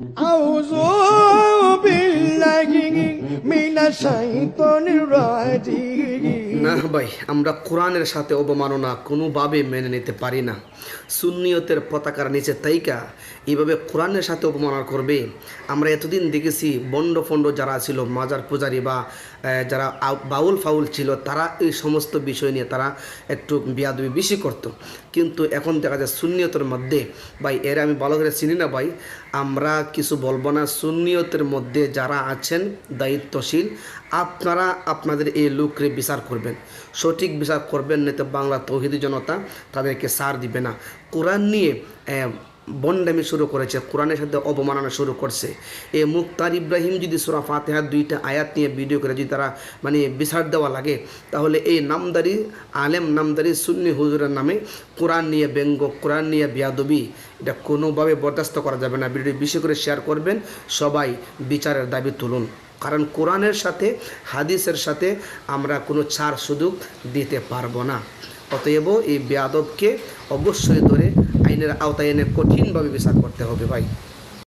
أعوذ بالله من الشيطان الرجيم না ভাই, আমরা কোরআনের সাথে অবমাননা কোনোভাবে মেনে নিতে পারি না। সুন্নিয়তের পতাকার নিচে তাইকা এইভাবে কোরআনের সাথে অবমাননা করবে। আমরা এতদিন দেখেছি বন্ড ফন্ড যারা ছিল, মাজার পূজারি বা যারা বাউল ফাউল ছিল, তারা এই সমস্ত বিষয় নিয়ে তারা একটু বিয়াদবি বেশি করত। কিন্তু এখন দেখা যায় সুন্নিয়তের মধ্যে, ভাই, এর আমি ভালো করে চিনি না ভাই, আমরা কিছু বলব না। সুন্নিয়তের মধ্যে যারা আছেন, দায়িত্বশীল, আপনারা আপনাদের এই লোকরে বিচার করবেন। সঠিক বিচার করবেন না তো বাংলা তৌহিদি জনতা তাদেরকে সার দিবে না। কোরআন নিয়ে বন্ডামি শুরু করেছে, কোরআনের সাথে অবমাননা শুরু করছে। এ, মুক্তার ইব্রাহিম যদি সুরা ফাতেহার দুইটা আয়াত নিয়ে ভিডিও করে যদি তারা মানে বিচার দেওয়া লাগে, তাহলে এই নামদারি, আলেম নামদারি সুন্নি হুজুরের নামে কোরআন নিয়ে ব্যঙ্গ, কোরআন নিয়ে বিয়াদবি, এটা কোনোভাবে বরদাস্ত করা যাবে না। ভিডিও বেশি করে শেয়ার করবেন, সবাই বিচারের দাবি তুলুন। কারণ কোরআনের সাথে, হাদিসের সাথে আমরা কোনো ছাড় সুযোগ দিতে পারব না। অতএব এই বেয়াদবকে অবশ্যই ধরে আইনের আওতায় এনে কঠিনভাবে বিচার করতে হবে ভাই।